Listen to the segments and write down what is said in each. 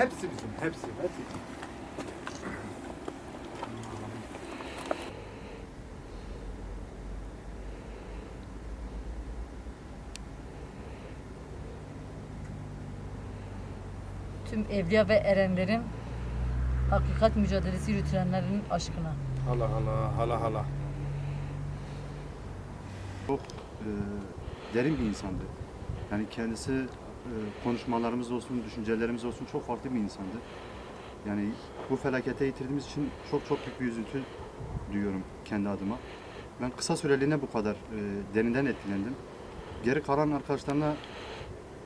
Hepsi bizim, hepsi. hepsi. Tüm evliya ve erenlerin hakikat mücadelesi yürütülenlerin aşkına. Hala hala, hala hala. Çok e, derin bir insandı. Yani kendisi konuşmalarımız olsun, düşüncelerimiz olsun çok farklı bir insandı. Yani bu felakete yitirdiğimiz için çok çok büyük bir üzüntü duyuyorum kendi adıma. Ben kısa süreliğine bu kadar e, derinden etkilendim. Geri kalan arkadaşlarına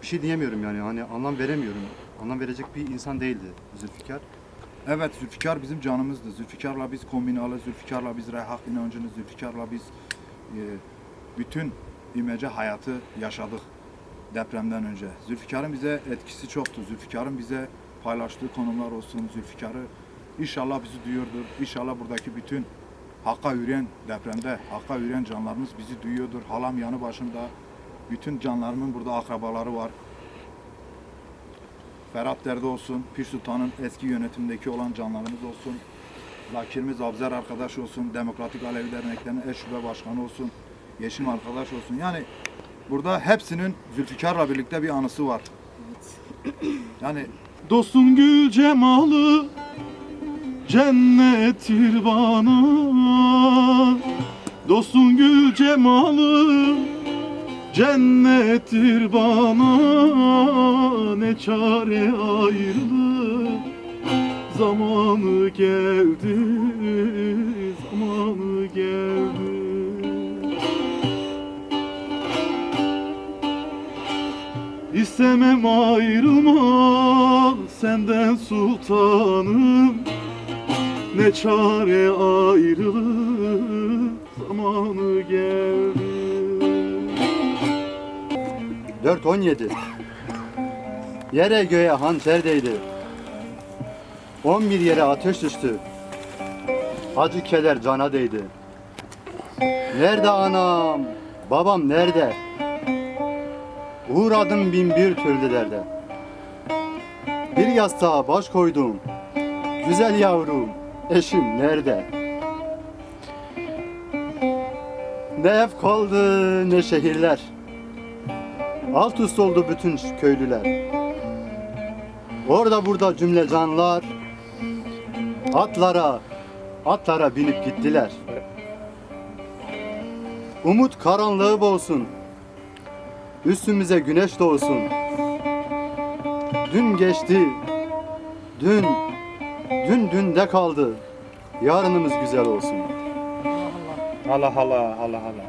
bir şey diyemiyorum yani hani anlam veremiyorum. Anlam verecek bir insan değildi Zülfikar. Evet Zülfikar bizim canımızdı. Zülfikar'la biz kombinalı, Zülfikar'la biz rehak inancını, Zülfikar'la biz e, bütün imece hayatı yaşadık depremden önce. Zülfikar'ın bize etkisi çoktu. Zülfikar'ın bize paylaştığı konumlar olsun. Zülfikar'ı inşallah bizi duyuyordur. İnşallah buradaki bütün Hakka yürüyen depremde, Hakka yürüyen canlarımız bizi duyuyordur. Halam yanı başımda. Bütün canlarımın burada akrabaları var. Ferhat Derde olsun, Pir Sultan'ın eski yönetimdeki olan canlarımız olsun, Zakirimiz Abzer arkadaş olsun, Demokratik Alevi Derneklerinin eş şube başkanı olsun, Yeşim arkadaş olsun. Yani burada hepsinin Zülfikar'la birlikte bir anısı var. Yani Dostun gül cemalı cennettir bana Dostun gül cemalı cennettir bana Ne çare ayrılık zamanı geldi zamanı geldi İstemem ayrılmak senden sultanım. Ne çare ayrılık zamanı geldi. 4-17 Yere göğe hançer değdi. 11 yere ateş düştü. Acı keder cana değdi. Nerede anam? Babam nerede Uğradım bin bir türlü derde Bir yastığa baş koydum Güzel yavrum Eşim nerede Ne ev kaldı ne şehirler Alt üst oldu bütün köylüler. Orada burada cümle canlar atlara atlara binip gittiler. Umut karanlığı boğsun. Üstümüze güneş doğsun. Dün geçti. Dün dün dünde kaldı. Yarınımız güzel olsun. Hala hala, hala hala.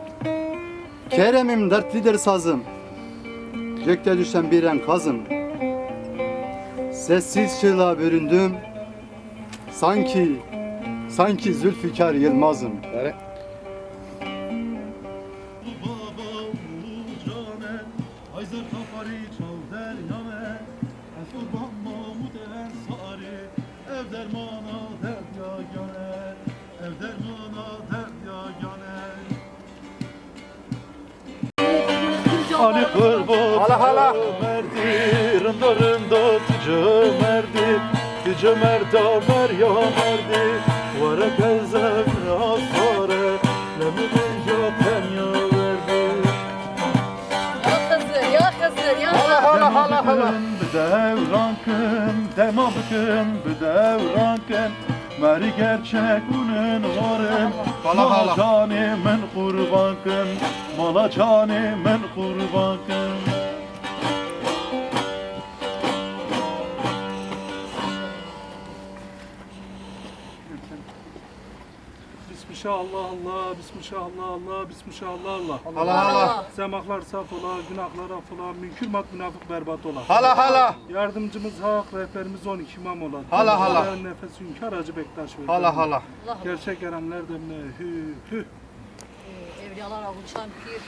Kerem'im dertlidir sazım. Gökte düşen bir enkazım. Sessiz çığlığa büründüm. Sanki, sanki Zülfikar Yılmaz'ım. Ayzer kafari çal deryane Kurban Mahmud Ensari. Ev dermana dert yagane Ev dermana dert yagane Ali kurban Hala, hala. Merdi rında rında tıcı merdi Tıcı merda merya merdi Vara rasare hala. Bedevrankın, demabkın, bedevrankın Meri gerçek bunun varın. Mala canimin kurbankın Mala canimin kurbankın Bismillah Allah Allah, Bismillah Allah Allah, Bismillah Allah Allah. Hala. Semahlar saf ola, günahlar affola, mümkün mat münafık berbat ola. Hala hala. Yardımcımız hak, rehberimiz 12 imam ola. Hala, hala. Nefes hünkâr Hacı Bektaş ver. Hala hala. Allah Gerçek erenler demle hü hü. Ee, Evliyalar avuçan pir,